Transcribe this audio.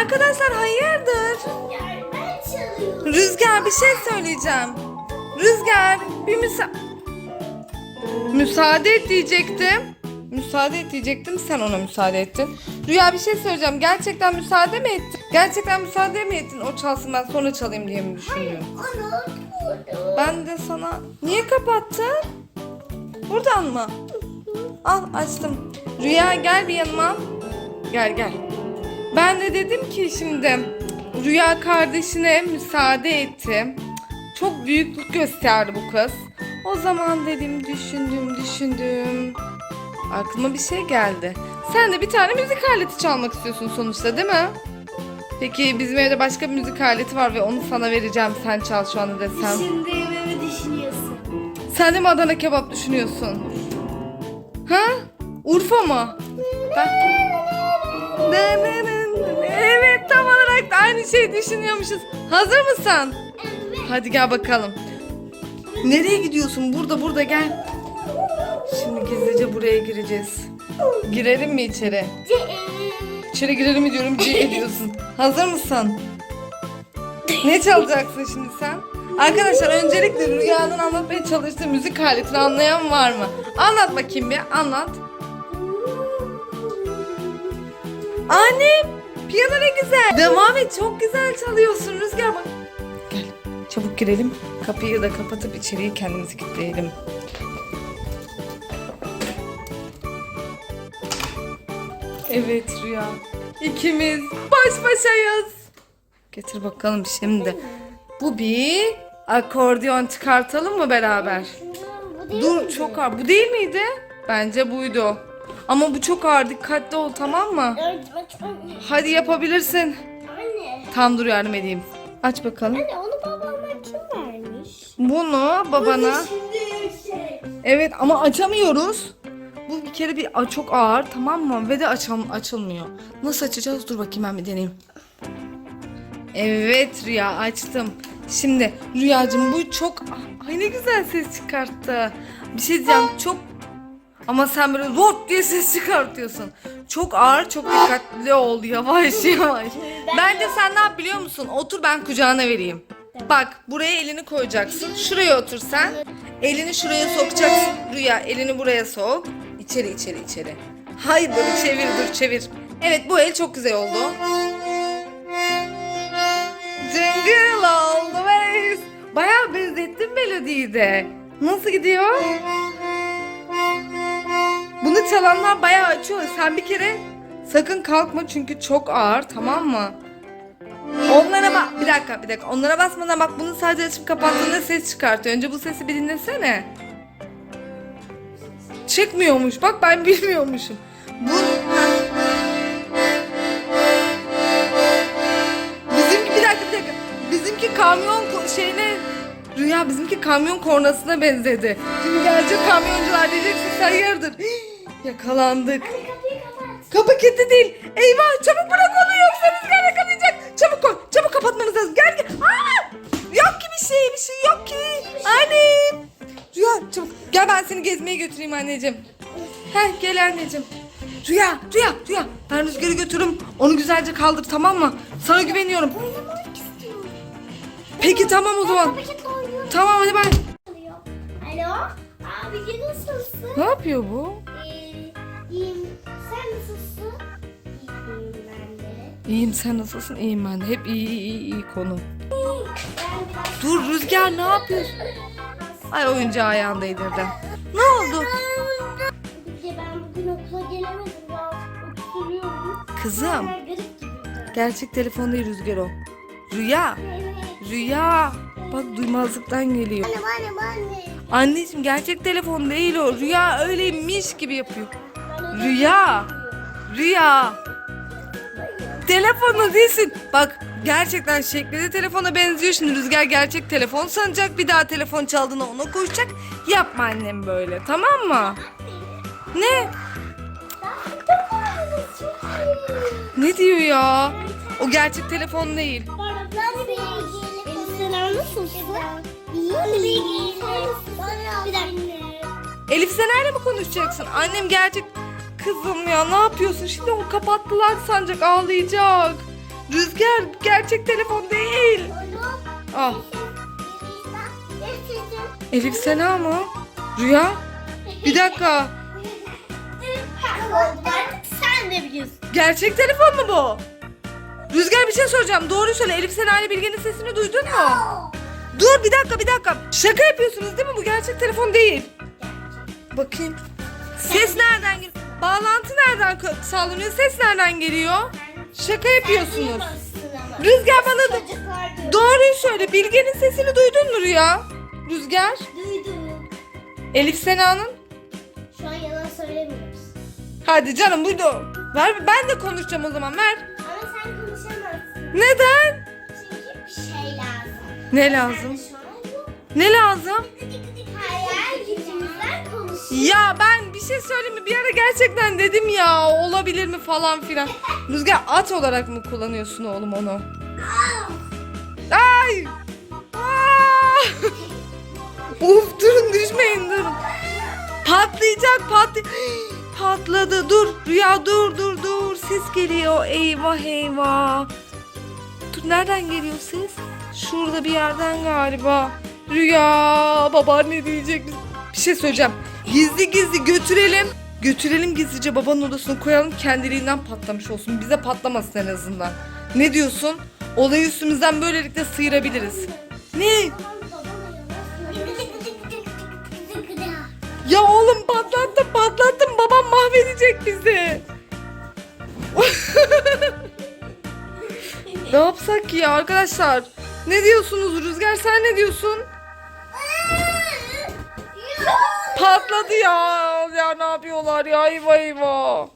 Arkadaşlar hayırdır? Rüzgar bir şey söyleyeceğim. Rüzgar bir müsa... Müsaade et diyecektim. Müsaade et diyecektim sen ona müsaade ettin. Rüya bir şey söyleyeceğim. Gerçekten müsaade mi ettin? Gerçekten müsaade mi ettin? O çalsın ben sonra çalayım diye mi düşünüyorum? Ana burada. Ben de sana... Niye kapattın? Buradan mı? Al açtım. Rüya gel bir yanıma. Gel gel. Ben de dedim ki şimdi Rüya kardeşine müsaade etti. Çok büyüklük gösterdi bu kız. O zaman dedim düşündüm düşündüm. Aklıma bir şey geldi. Sen de bir tane müzik aleti çalmak istiyorsun sonuçta değil mi? Peki bizim evde başka bir müzik aleti var ve onu sana vereceğim. Sen çal şu anda desem. Şimdi yemeğimi düşünüyorsun. Sen de mi Adana kebap düşünüyorsun? Ha? Urfa mı? Ben... Ne, ne, ne. Evet tam olarak da aynı şeyi düşünüyormuşuz. Hazır mısın? Hadi gel bakalım. Nereye gidiyorsun? Burada burada gel. Şimdi gizlice buraya gireceğiz. Girelim mi içeri? İçeri girelim mi diyorum C ediyorsun. Hazır mısın? Ne çalacaksın şimdi sen? Arkadaşlar öncelikle Rüya'nın anlatmaya çalıştığı müzik aletini anlayan var mı? Anlat bakayım bir anlat. Annem piyano ne güzel. Devam et çok güzel çalıyorsun Rüzgar bak. Gel çabuk girelim. Kapıyı da kapatıp içeriye kendimizi kilitleyelim. Evet Rüya. İkimiz baş başayız. Getir bakalım şimdi. Bu bir akordeon çıkartalım mı beraber? Bu değil Dur mi? çok ağır. Bu değil miydi? Bence buydu. Ama bu çok ağır. Dikkatli ol tamam mı? Evet, bak, anne. Hadi yapabilirsin. Anne. Tam dur yardım edeyim. Aç bakalım. Anne onu babama kim vermiş? Bunu babana. Şimdi. Evet ama açamıyoruz. Bu bir kere bir çok ağır tamam mı? Ve de açam açılmıyor. Nasıl açacağız? Dur bakayım ben bir deneyeyim. Evet Rüya açtım. Şimdi Rüyacığım bu çok ay ne güzel ses çıkarttı. Bir şey diyeceğim çok ama sen böyle lop diye ses çıkartıyorsun. Çok ağır, çok dikkatli ol. Yavaş yavaş. Bence sen ne yap biliyor musun? Otur ben kucağına vereyim. Bak buraya elini koyacaksın. Şuraya otur sen. Elini şuraya sokacaksın. Rüya elini buraya sok. İçeri içeri içeri. Hayır böyle çevir dur çevir. Evet bu el çok güzel oldu. Jingle all the way. Bayağı benzettin melodiyi de. Nasıl gidiyor? Çalanlar bayağı açıyor. Sen bir kere sakın kalkma çünkü çok ağır tamam mı? Onlara bak bir dakika bir dakika onlara basmadan bak bunu sadece açıp kapattığında ses çıkartıyor. Önce bu sesi bir dinlesene. Çıkmıyormuş bak ben bilmiyormuşum. Bu Bizimki bir dakika bir dakika. Bizimki kamyon şeyine Rüya bizimki kamyon kornasına benzedi. Şimdi gelecek kamyoncular diyecek siz hayırdır. Yakalandık. Kapıyı kapat. Kapı kilitli değil. Eyvah çabuk bırak onu yoksa rüzgar yakalayacak. Çabuk koy. Çabuk kapatmamız lazım. Gel gel. Aa! Yok ki bir şey bir şey yok ki. Annem. Rüya çabuk. Gel ben seni gezmeye götüreyim anneciğim. Heh gel anneciğim. Rüya Rüya Rüya. Ben rüzgarı götürürüm. Onu güzelce kaldır tamam mı? Sana güveniyorum. Oynamak istiyorum. Peki tamam o zaman. Tamam hadi bay. Alo. Abi nasılsın? Ne yapıyor bu? Ee, iyiyim. Sen nasılsın? İyiyim ben de. İyiyim sen nasılsın? İyiyim ben de. Hep iyi iyi iyi konu. Ben biraz... Dur Rüzgar ne yapıyorsun? Ay oyuncağı ayağında yedirdi. Ne oldu? Bir de ben bugün okula gelemedim. Biraz öksürüyorum. Kızım Ben garip gibi. gerçek telefon değil Rüzgar o. Rüya. Evet. Rüya. Bak duymazlıktan geliyor. Anne anne anne. Anneciğim gerçek telefon değil o. Rüya öyleymiş gibi yapıyor. Rüya. Rüya. Telefonu değilsin. Bak gerçekten şekli de telefona benziyor. Şimdi Rüzgar gerçek telefon sanacak. Bir daha telefon çaldığında ona koşacak. Yapma annem böyle tamam mı? Ne? Ne diyor ya? O gerçek telefon değil. Elif'ten nasılsın? İyiyim. Bir dakika. Elif sen nerede mi konuşacaksın? Annem gerçek kızım ya ne yapıyorsun? Şimdi onu kapattılar sancak ağlayacak. Rüzgar gerçek telefon değil. Ah sizin? Elif Sena mı? Rüya? Bir dakika. Sen de biliyorsun. Gerçek telefon mu bu? Rüzgar bir şey soracağım. Doğru söyle. Elif Sena ile Bilge'nin sesini duydun mu? Dur bir dakika bir dakika. Şaka yapıyorsunuz değil mi? Bu gerçek telefon değil. Bakayım. Ses nereden geliyor? Bağlantı nereden sağlanıyor? Ses nereden geliyor? Şaka yapıyorsunuz. Rüzgar bana da doğruyu söyle. Bilge'nin sesini duydun mu Rüya? Rüzgar. Duydum. Elif Sena'nın. Şu an yalan söylemiyoruz. Hadi canım buydu. Ver ben de konuşacağım o zaman ver. Neden? Çünkü bir şey lazım. Ne lazım? Ne lazım? Hayal gücümüzden konuşuyoruz. Ya ben bir şey söyleyeyim mi? Bir ara gerçekten dedim ya olabilir mi falan filan. Rüzgar at olarak mı kullanıyorsun oğlum onu? Ay! Aa! Uf durun düşmeyin durun. Patlayacak patlı. Patladı dur Rüya dur dur dur ses geliyor eyvah eyvah. Nereden geliyor ses? Şurada bir yerden galiba. Rüya babaanne diyecek. Bir şey söyleyeceğim. Gizli gizli götürelim. Götürelim gizlice babanın odasına koyalım kendiliğinden patlamış olsun. Bize patlamasın en azından. Ne diyorsun? Olayı üstümüzden böylelikle sıyırabiliriz. Ne? Ya oğlum patlattım patlattım babam mahvedecek bizi. ne yapsak ki ya arkadaşlar? Ne diyorsunuz Rüzgar sen ne diyorsun? Patladı ya. Ya ne yapıyorlar ya eyvah eyvah.